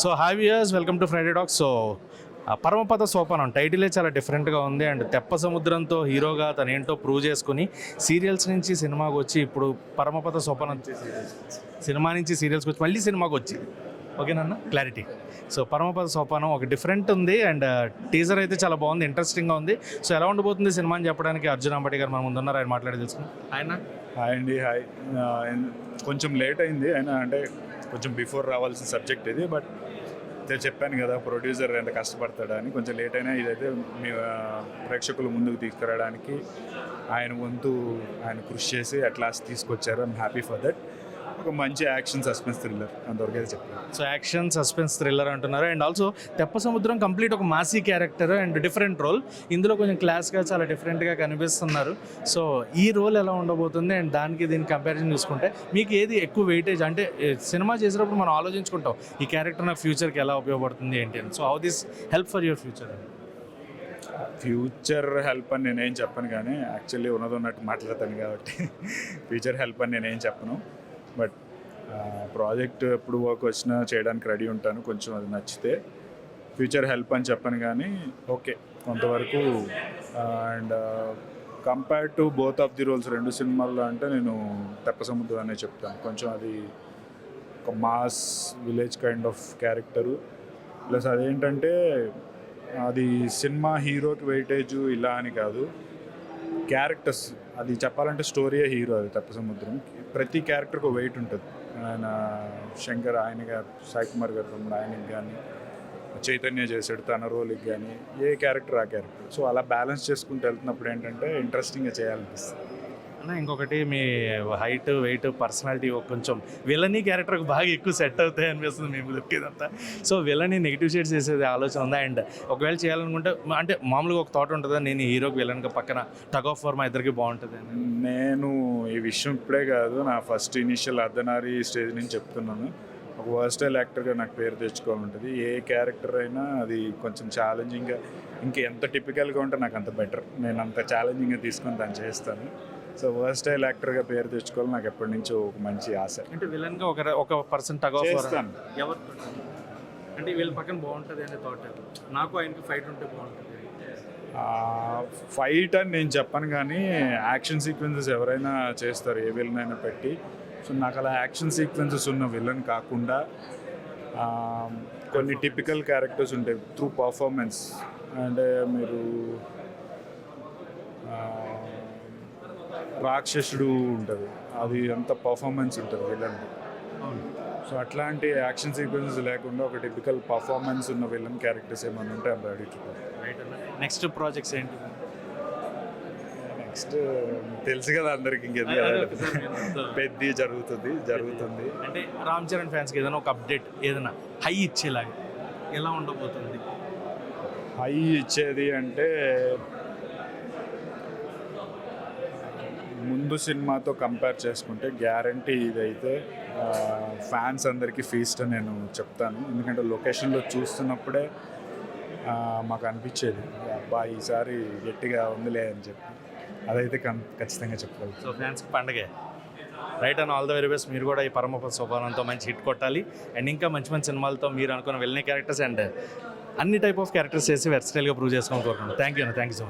So hi viewers welcome to Friday talk so పరమపద సోపానం టైటిలే చాలా డిఫరెంట్గా ఉంది. అండ్ తెప్ప సముద్రంతో హీరోగా తను ఏంటో ప్రూవ్ చేసుకుని సీరియల్స్ నుంచి సినిమాకి వచ్చి ఇప్పుడు పరమపద సోపానం సినిమా నుంచి సీరియల్స్కి వచ్చి మళ్ళీ సినిమాకి వచ్చి. ఓకేనన్న క్లారిటీ సో పరమపద సోపానం ఒక డిఫరెంట్ ఉంది. అండ్ టీజర్ అయితే చాలా బాగుంది ఇంట్రెస్టింగ్గా ఉంది. సో ఎలా ఉండబోతుంది సినిమా అని చెప్పడానికి అర్జున్ అంబటి గారు మన ముందున్నారు. ఆయన మాట్లాడి తెలుసుకుని ఆయన హాయ్ అండి హాయ్ కొంచెం లేట్ అయింది. అయినా అంటే కొంచెం బిఫోర్ రావాల్సిన సబ్జెక్ట్ ఇది బట్ నేను చెప్పాను కదా ప్రొడ్యూసర్ ఎంత కష్టపడతాడని కొంచెం లేట్ అయినా ఇదైతే మీ ప్రేక్షకులు ప్రేక్షకుల ముందుకు తీసుకురావడానికి ఆయన వంతు ఆయన కృషి చేసి అట్ లాస్ట్ తీసుకొచ్చారు. ఐమ్ హ్యాపీ ఫర్ దట్ ఒక మంచి యాక్షన్ సస్పెన్స్ థ్రిల్లర్. అంతవరకు అయితే చెప్పాను సో యాక్షన్ సస్పెన్స్ థ్రిల్లర్ అంటున్నారు. And also Teppa Samudram complete ఒక massy character and different role. ఇందులో కొంచెం క్లాస్గా చాలా డిఫరెంట్గా కనిపిస్తున్నారు. సో ఈ రోల్ ఎలా ఉండబోతుంది? అండ్ దానికి దీనికి కంపారిజన్ చూసుకుంటే మీకు ఏది ఎక్కువ వెయిటేజ్ అంటే సినిమా చేసినప్పుడు మనం ఆలోచించుకుంటాం ఈ క్యారెక్టర్ నాకు ఫ్యూచర్కి ఎలా ఉపయోగపడుతుంది ఏంటి అని. So how this help for your future future help అని నేనేం చెప్పను కానీ యాక్చువల్లీ ఉన్నది ఉన్నట్టు మాట్లాడతాను కాబట్టి ఫ్యూచర్ హెల్ప్ అని నేనేం చెప్పను. బట్ ప్రాజెక్ట్ ఎప్పుడు వర్క్ వచ్చినా చేయడానికి రెడీ ఉంటాను కొంచెం అది నచ్చితే. ఫ్యూచర్ హెల్ప్ అని చెప్పను కానీ ఓకే కొంతవరకు and compare to both of the roles రెండు సినిమాల్లో అంటే నేను తెప్ప సముద్రం అనే చెప్తాను. కొంచెం అది ఒక mass village kind of character. Plus అదేంటంటే అది సినిమా హీరోకి వెయిటేజ్ ఇలా అని కాదు. క్యారెక్టర్స్ అది చెప్పాలంటే స్టోరీయే హీరో అది తప్ప సముద్రం ప్రతి క్యారెక్టర్కి వెయిట్ ఉంటుంది. ఆయన శంకర్ ఆయన గారు సాయి కుమార్ గారు తమ్ముడు ఆయనకి కానీ చైతన్య చేసాడు తన రోల్కి కానీ ఏ క్యారెక్టర్ ఆ క్యారెక్టర్. సో అలా బ్యాలెన్స్ చేసుకుంటూ వెళ్తున్నప్పుడు ఏంటంటే ఇంట్రెస్టింగ్గా చేయాలనిపిస్తుంది. ఇంకొకటి మీ హైట్ వెయిట్ పర్సనాలిటీ కొంచెం విలనీ క్యారెక్టర్కి బాగా ఎక్కువ సెట్ అవుతాయి అనిపిస్తుంది మేము దొరికేదంతా సో విలని నెగిటివ్ షేడ్స్ చేసేది ఆలోచన ఉందా? అండ్ ఒకవేళ చేయాలనుకుంటే అంటే మామూలుగా ఒక థాట్ ఉంటుందా? నేను హీరోకి విలన్గా పక్కన టగ్ ఆఫ్ ఫర్ మా ఇద్దరికి బాగుంటుంది అని. నేను ఈ విషయం ఇప్పుడే కాదు నా ఫస్ట్ ఇనిషియల్ అర్ధనారి స్టేజ్ నుంచి చెప్తున్నాను. ఒక వర్స్టైల్ యాక్టర్గా నాకు పేరు తెచ్చుకోవాలంటుంది. ఏ క్యారెక్టర్ అయినా అది కొంచెం ఛాలెంజింగ్గా ఇంకా ఎంత టిపికల్గా ఉంటే నాకు అంత బెటర్ నేను అంత ఛాలెంజింగ్గా తీసుకొని దాన్ని చేస్తాను. సో వర్స్టైల్ యాక్టర్గా పేరు తెచ్చుకోవాలి. నాకు ఎప్పటి నుంచో ఒక మంచి ఆశ. అంటే విలన్గా ఒక ఒక పర్సన్ టగ్ చేస్తాను. ఎవరు అంటే వీళ్ళ పక్కన బాగుంటుంది అనే థాట్ నాకు ఆయనకి ఫైట్ ఉంటే బాగుంటుంది. ఫైట్ అని నేను చెప్పను కానీ యాక్షన్ సీక్వెన్సెస్ ఎవరైనా చేస్తారు ఏ విలన్ అయినా పెట్టి. సో నాకు అలా యాక్షన్ సీక్వెన్సెస్ ఉన్న విలన్ కాకుండా ఆ, కొన్ని టిపికల్ క్యారెక్టర్స్ ఉంటాయి. త్రూ పర్ఫార్మెన్స్ అంటే మీరు ఆ, రాక్షసుడు ఉంటుంది. అది అంత పర్ఫార్మెన్స్ ఉంటుంది విలన్ సో అట్లాంటి యాక్షన్ సీక్వెన్సెస్ లేకుండా ఒక టిపికల్ పర్ఫార్మెన్స్ ఉన్న విలన్ క్యారెక్టర్స్ ఏమైనా ఉంటే I'm ready to right next projects ఏంటి? నెక్స్ట్ తెలుసు కదా అందరికి ఇంకెందుకు. పెద్ద జరుగుతుంది జరుగుతుంది. అంటే రామ్ చరణ్ ఫ్యాన్స్కి ఏదైనా ఒక అప్డేట్ ఏదైనా హై ఇచ్చేలాగా ఎలా ఉండబోతుంది? హై ఇచ్చేది అంటే ముందు సినిమాతో కంపేర్ చేసుకుంటే గ్యారంటీ ఇదైతే ఫ్యాన్స్ అందరికీ ఫీస్ట్ అని నేను చెప్తాను. ఎందుకంటే లొకేషన్లో చూస్తున్నప్పుడే మాకు అనిపించేది అబ్బా ఈసారి గట్టిగా ఉందిలే అని చెప్పి. అదైతే కం- ఖచ్చితంగా చెప్పాలి సో ఫ్యాన్స్కి పండగే. Right and all the very best మీరు కూడా ఈ పరమపద సోపానంతో మంచి హిట్ కొట్టాలి. అండ్ ఇంకా మంచి మంచి సినిమాలతో మీరు అనుకున్న వెళ్ళిన క్యారెక్టర్స్ అండ్ అన్ని టైప్ ఆఫ్ క్యారెక్టర్స్ చేసి వెర్సటైల్గా ప్రూవ్ చేసుకోవాలి కోరుకుంటున్నాను thank you thank you so much